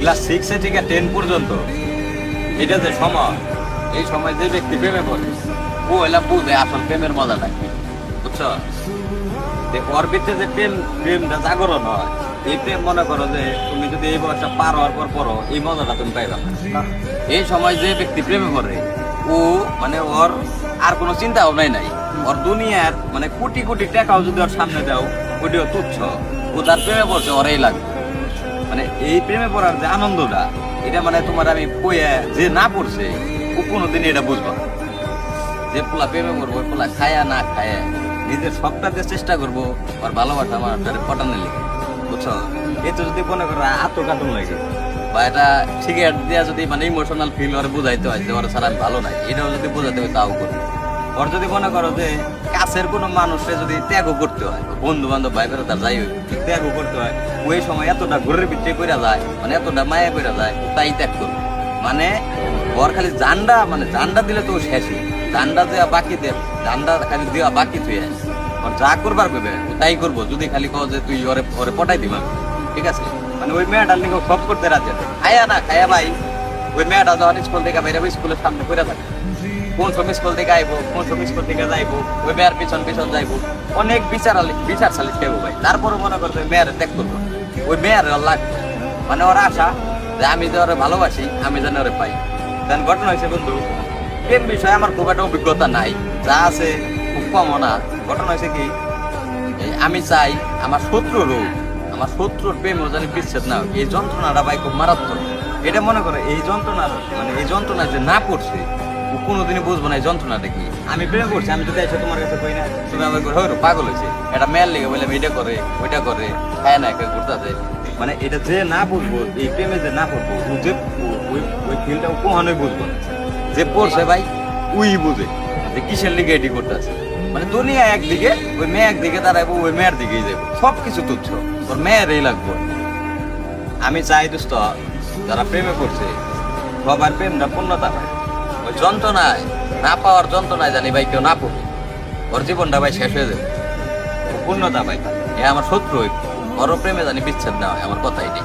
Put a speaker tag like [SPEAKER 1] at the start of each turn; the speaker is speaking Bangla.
[SPEAKER 1] ক্লাস সিক্সে থেকে টেন পর্যন্ত। এটা যে সময়, এই সময় যে ব্যক্তি প্রেমে পড়ে, ও এলা বুঝে আসল প্রেমের মজাটা কি বুঝছ? যে যে প্রেম, প্রেমটা জাগরণ হয়, এই প্রেম মনে করো যে তুমি যদি এই বয়সটা পার হওয়ার পর পড়ো এই মজাটা তুমি পাইবা এই সময় যে ব্যক্তি প্রেমে পড়ে, ও মানে ওর আর কোনো চিন্তা ভাবনাই নাই। ওর দুনিয়ার মানে কোটি কোটি টাকাও যদি ওর সামনে দাও ওটিও তুচ্ছ। ও তার প্রেমে পড়ছে, ওরাই লাগবে। মানে এই প্রেমে পড়ার যে আনন্দটা, এটা মানে তোমার আমি কইয়া যে না পড়ছে, ও কোনোদিন এটা বুঝব না। যে পোলা প্রেমে পড়ব, পোলা খায়া না খায়া নিজের সবটাতে চেষ্টা করব আর ভালোবাসা আমার পটানে লেগে। বুঝছ? এই তো যদি মনে করো আত্মঘাতন লাগে বা এটা সিগারেট দিয়া যদি মানে ইমোশনাল ফিল ওরে বুঝাইতে হয় যে ওরা আমি ভালো নাই, এটাও যদি বোঝাতে হয় তাও করব। ওর যদি মনে করো যে কাছের কোনো মানুষকে যদি ত্যাগও করতে হয় বন্ধু বান্ধব ভাই বেরো তার যাই ত্যাগও করতে হয়, ওই সময় এতটা ঘরের ভিতরে করে যায় মানে এতটা মায়া করে যায়, তাই ত্যাগ করব মানে ওর খালি জান্ডা মানে জান্ডা দিলে তো শেষই। জান্ডা দেওয়া বাকি দে জান্ডা খালি দেওয়া বাকি তুই ওর যা করবার করবে তাই করব, যদি খালি কও যে তুই ওরে ওরে পটাই দিবা। ঠিক আছে? মানে ওই মেয়েটার লিঙ্গ সব করতে রাজি আছে। খায়া না, খায়া ভাই, ওই মেয়েটা যখন স্কুল থেকে বাইরে স্কুলের সামনে করে থাকে। কোন সময় স্কুল থেকে আইবো কোন সময় স্কুল থেকে যাইবো, ওই মেয়ের পিছন পিছন যাইবো। অনেক বিচার বিচার সালিশ খাইবো ভাই। তারপরে মনে করতো ওই মেয়ের ত্যাগ করব ওই মেয়ের লাগবে মানে ওর আশা যে আমি যে ওরে ভালোবাসি, আমি যেন ওরে পাই। দেন ঘটনা হয়েছে, বন্ধু, প্রেম বিষয়ে আমার খুব একটা অভিজ্ঞতা নাই। যা আছে খুব কম না। ঘটনা হয়েছে কি আমি চাই আমার শত্রুরও আমার শত্রুর প্রেম জানি বিচ্ছেদ না হোক। এই যন্ত্রণাটা ভাই খুব মারাত্মক। এটা মনে করে, এই যন্ত্রণা মানে এই যন্ত্রণা যে না পড়ছে কোনোদিনই বুঝব না, এই যন্ত্রণাটা কি আমি প্রেম করছি আমি যদি এসে তোমার কাছে কই না, তুমি আমার করে হয়তো পাগল হয়েছে। এটা মেয়ের লেগে বলে এটা করে, ওইটা করে খায় না, একে ঘুরতে মানে এটা যে না বুঝব, এই প্রেমে যে না পড়ব যে ওই ওই ফিলটা কখনোই বুঝব না। যে পড়ছে ভাই, উই বুঝে যে কিসের লিগে এটি করতেছে মানে দুনিয়া একদিকে, ওই মেয়ে একদিকে দাঁড়াইবো, ওই মেয়ের দিকেই যাব সব কিছু তুচ্ছ ওর মেয়েরই লাগবো। আমি চাই, দোস্ত, যারা প্রেমে করছে সবার প্রেমটা পূর্ণতা ওই যন্ত্রণায়, না পাওয়ার যন্ত্রণায় জানি ভাই কেউ না পড়বে। ওর জীবনটা ভাই শেষ হয়ে যাবে। পূর্ণতা ভাই। এ আমার শত্রু ওর প্রেমে জানি বিচ্ছেদ না আমার কথাই নেই।